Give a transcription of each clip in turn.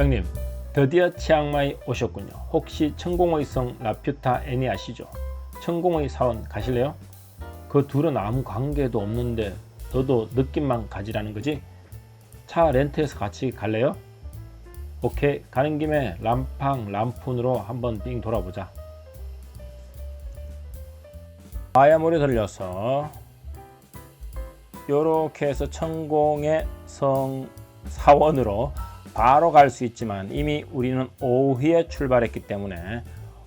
형님, 드디어 치앙마이 오셨군요. 혹시 천공의 성 라퓨타 애니 아시죠? 천공의 사원 가실래요? 그 둘은 아무 관계도 없는데 너도 느낌만 가지라는 거지? 차 렌트해서 같이 갈래요? 오케이 가는 김에 람팡 람푼으로 한번 빙 돌아보자 아야몰에 들려서 요렇게 해서 천공의 성 사원으로 바로 갈 수 있지만 이미 우리는 오후에 출발했기 때문에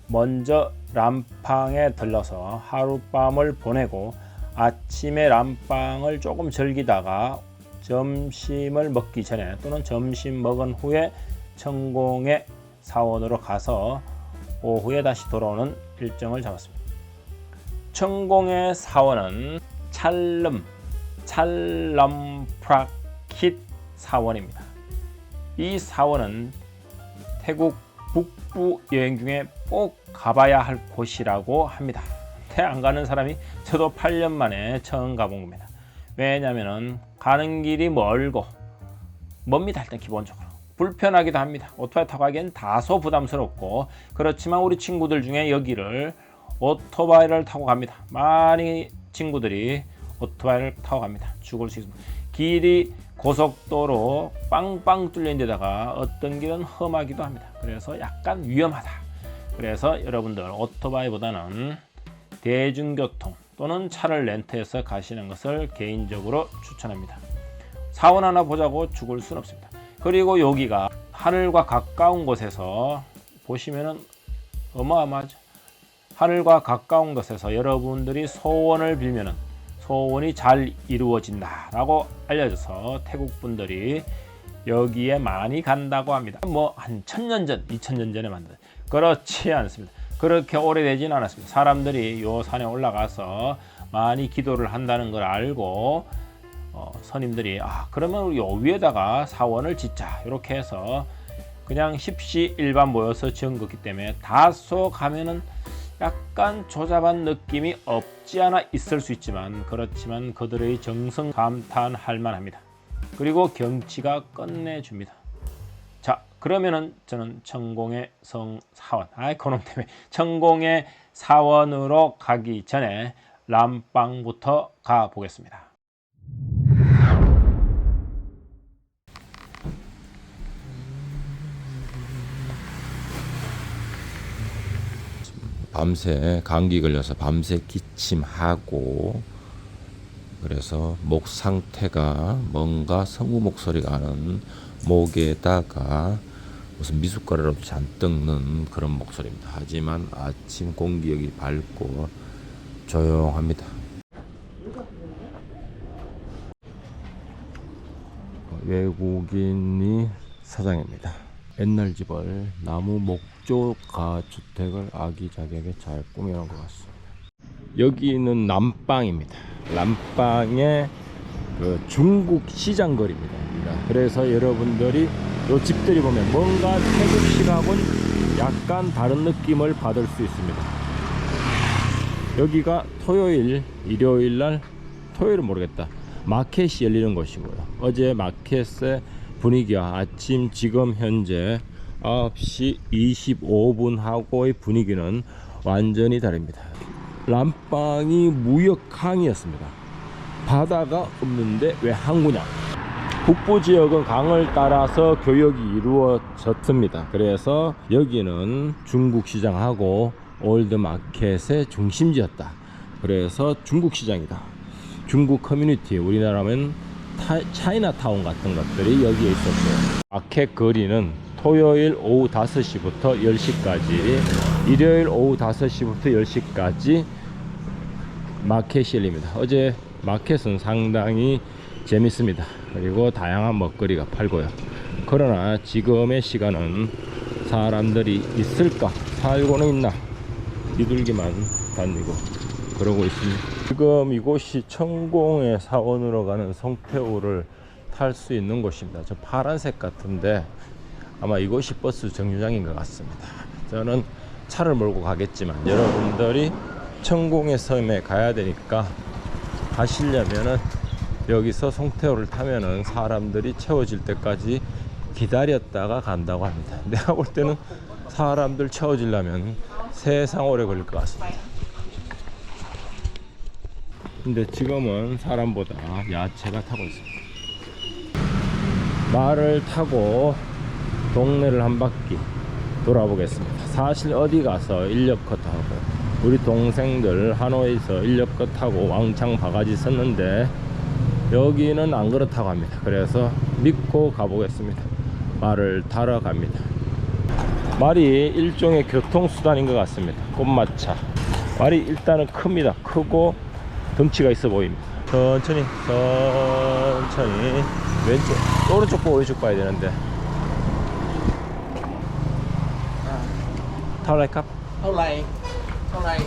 먼저 람팡에 들러서 하룻밤을 보내고 아침에 람팡을 조금 즐기다가 점심을 먹기 전에 또는 점심 먹은 후에 천공의 사원으로 가서 오후에 다시 돌아오는 일정을 잡았습니다. 천공의 사원은 찰름, 찰럼프라킷 사원입니다. 이 사원은 태국 북부 여행 중에 꼭 가봐야 할 곳이라고 합니다. 태안 가는 사람이 저도 8년 만에 처음 가본 겁니다. 왜냐면은 가는 길이 멀고 멉니다. 일단 기본적으로 불편하기도 합니다. 오토바이 타고 가기엔 다소 부담스럽고 그렇지만 우리 친구들 중에 여기를 오토바이를 타고 갑니다. 많이 친구들이 오토바이를 타고 갑니다. 죽을 수 있습니다. 길이 고속도로 빵빵 뚫린 데다가 어떤 길은 험하기도 합니다. 그래서 약간 위험하다. 그래서 여러분들 오토바이보다는 대중교통 또는 차를 렌트해서 가시는 것을 개인적으로 추천합니다. 사원 하나 보자고 죽을 순 없습니다. 그리고 여기가 하늘과 가까운 곳에서 보시면은 어마어마하죠. 하늘과 가까운 곳에서 여러분들이 소원을 빌면은 소원이 잘 이루어진다라고 알려져서 태국 분들이 여기에 많이 간다고 합니다. 뭐 한 천년 전, 이천 년 전에 만든 그렇지 않습니다. 그렇게 오래되진 않았습니다. 사람들이 요 산에 올라가서 많이 기도를 한다는 걸 알고 어, 선임들이 아 그러면 우리 요 위에다가 사원을 짓자 이렇게 해서 그냥 십시 일반 모여서 지은 거기 때문에 다소 가면은 약간 조잡한 느낌이 없지 않아 있을 수 있지만 그렇지만 그들의 정성 감탄할 만합니다. 그리고 경치가 끝내줍니다. 자 그러면은 저는 천공의 성 사원 아이 그놈 때문에 천공의 사원으로 가기 전에 람빵부터 가 보겠습니다. 밤새 감기 걸려서 밤새 기침하고 그래서 목 상태가 뭔가 성우 목소리가 나는 목에다가 무슨 미숫가루라도 잔뜩 넣은 그런 목소리입니다. 하지만 아침 공기력이 밝고 조용합니다. 외국인이 사장입니다. 옛날 집을 나무 목조가 주택을 아기자기하게 잘 꾸며놓은 것 같습니다. 여기는 남방입니다. 남방의 그 중국 시장 거리입니다. 그래서 여러분들이 요 집들이 보면 뭔가 태국식하고는 약간 다른 느낌을 받을 수 있습니다. 여기가 토요일, 일요일 날 토요일은 모르겠다. 마켓이 열리는 곳이고요. 어제 마켓의 분위기와 아침 지금 현재 9시 25분 하고의 분위기는 완전히 다릅니다. 람빵이 무역항이었습니다. 바다가 없는데 왜 항구냐? 북부 지역은 강을 따라서 교역이 이루어졌습니다. 그래서 여기는 중국 시장하고 올드 마켓의 중심지였다. 그래서 중국 시장이다. 중국 커뮤니티, 우리나라면 타, 차이나타운 같은 것들이 여기에 있었어요. 마켓 거리는 토요일 오후 5시부터 10시까지, 일요일 오후 5시부터 10시까지 마켓이 열립니다. 어제 마켓은 상당히 재밌습니다. 그리고 다양한 먹거리가 팔고요. 그러나 지금의 시간은 사람들이 있을까? 살고는 있나? 비둘기만 다니고 그러고 있습니다. 지금 이곳이 천공의 사원으로 가는 성태호를 탈 수 있는 곳입니다. 저 파란색 같은데 아마 이곳이 버스 정류장인 것 같습니다. 저는 차를 몰고 가겠지만 여러분들이 천공의 섬에 가야 되니까 가시려면은 여기서 송태호를 타면은 사람들이 채워질 때까지 기다렸다가 간다고 합니다. 내가 볼 때는 사람들 채워지려면 세상 오래 걸릴 것 같습니다. 근데 지금은 사람보다 야채가 타고 있습니다. 말을 타고 동네를 한 바퀴 돌아보겠습니다. 사실 어디 가서 인력컷 하고 우리 동생들 하노이에서 인력컷 타고 왕창 바가지 썼는데 여기는 안 그렇다고 합니다. 그래서 믿고 가보겠습니다. 말을 타러 갑니다. 말이 일종의 교통수단인 것 같습니다. 꽃마차. 말이 일단은 큽니다. 크고 덩치가 있어 보입니다. 천천히 천천히. 왼쪽 오른쪽 봐 오른쪽 봐야 되는데. 타올라이 컵? 타올라이 타올라이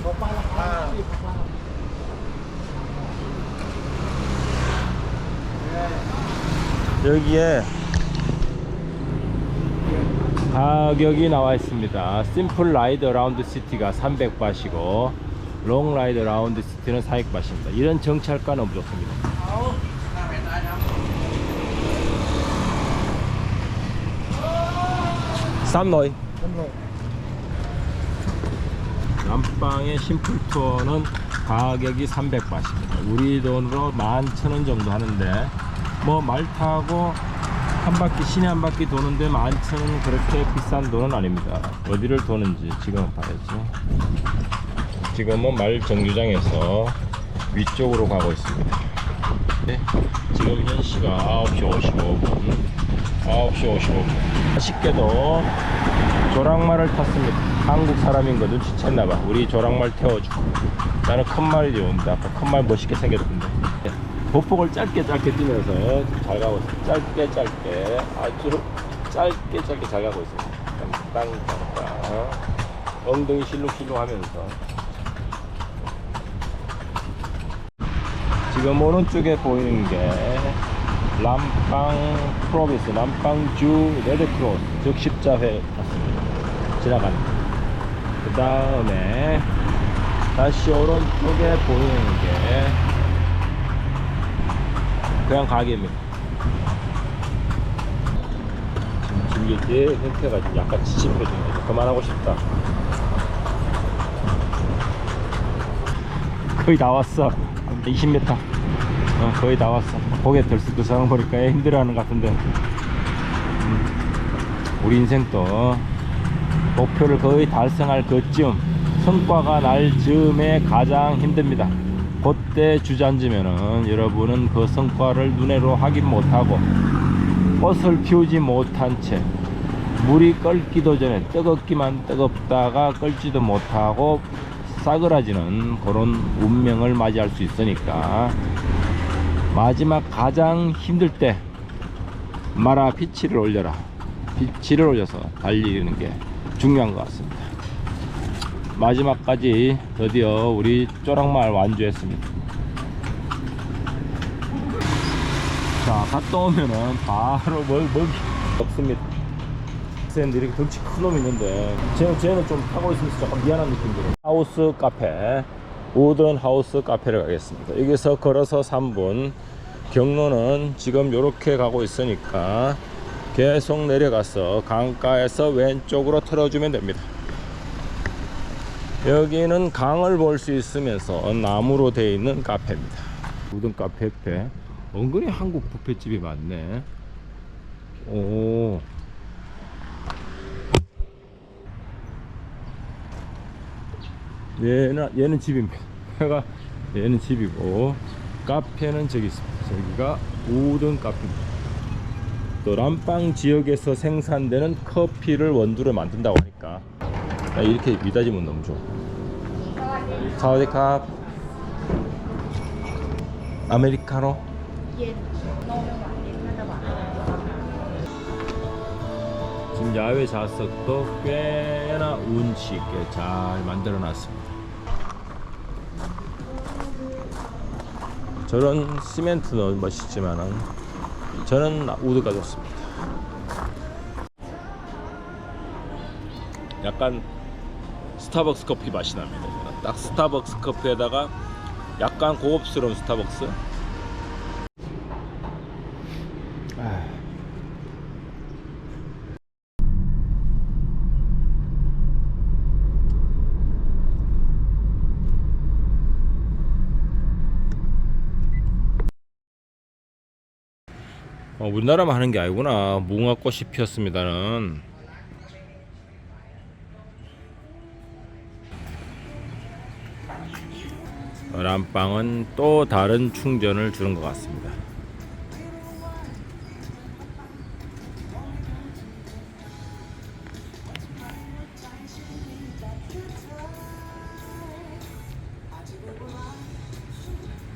여기에 가격이 나와 있습니다. 심플 라이드 라운드 시티가 300바시고 롱라이드 라운드 시트는 사익 바입니다. 이런 정찰가 너무 좋습니다. 쌈노이. 남방의 심플 투어는 가격이 300바입니다. 우리 돈으로 11,000원 정도 하는데 뭐 말 타고 한 바퀴 시내 한 바퀴 도는데 11,000원 그렇게 비싼 돈은 아닙니다. 어디를 도는지 지금 봐야죠. 지금은 말 정류장에서 위쪽으로 가고 있습니다. 네, 지금 현 시가 9시 55분. 9시 55분. 아쉽게도 조랑말을 탔습니다. 한국 사람인 거 눈치챘나봐. 우리 조랑말 태워주고. 나는 큰 말이 온다. 아까 큰말 멋있게 생겼던데. 보폭을 짧게 짧게 뛰면서 잘 가고 있어요. 짧게 짧게 아주 짧게 짧게 잘 가고 있어요. 땅땅땅 엉덩이 실룩실룩 하면서 지금 오른쪽에 보이는 게 람빵 프로비스, 람빵주 레드크로스, 즉 십자회 같습니다. 지나갑니다. 그 다음에 다시 오른쪽에 보이는 게 그냥 가게입니다. 지금 길게 형태가 좀 약간 지친 표정이에요. 그만하고 싶다. 거의 다 왔어. 20m. 어, 거의 다 왔어. 고개 들썩들썩 보니까 힘들어하는 것 같은데. 음, 우리 인생도 목표를 거의 달성할 그쯤 성과가 날 즈음에 가장 힘듭니다. 그때 주저앉으면은 여러분은 그 성과를 눈으로 확인 못하고 꽃을 피우지 못한 채 물이 끓기도 전에 뜨겁기만 뜨겁다가 끓지도 못하고 싸그라지는 그런 운명을 맞이할 수 있으니까 마지막 가장 힘들 때 마라 피치를 올려라. 피치를 올려서 달리는 게 중요한 것 같습니다. 마지막까지 드디어 우리 쪼랑마을 완주했습니다. 자 갔다 오면은 바로 먹, 먹이 없습니다 샌들 이렇게 덩치 큰 놈이 있는데 쟤는, 쟤는 좀 타고 있으면서 조금 미안한 느낌 들어요. 하우스 카페 우든 하우스 카페를 가겠습니다. 여기서 걸어서 3분. 경로는 지금 이렇게 가고 있으니까 계속 내려가서 강가에서 왼쪽으로 틀어주면 됩니다. 여기는 강을 볼 수 있으면서 나무로 되어 있는 카페입니다. 우든 카페 옆에 은근히 한국 뷔페집이 많네. 오 얘는 얘는 집입니다. 얘는 집이고 카페는 저기 있습니다. 저기가 우든 카페입니다. 또 람빵 지역에서 생산되는 커피를 원두로 만든다고 하니까 나 이렇게 미다지면 너무 좋아. 사와디캅 아메리카노 เ 지금 야외 좌석도 꽤나 운치 있게 잘 만들어 놨습니다. 저런 시멘트는 멋있지만은 저는 우드가 좋습니다. 약간 스타벅스 커피 맛이 납니다. 딱 스타벅스 커피에다가 약간 고급스러운 스타벅스. 어, 우리나라만 하는 게 아니구나. 무궁화꽃이 피었습니다는. 어, 람빵은 또 다른 충전을 주는 것 같습니다.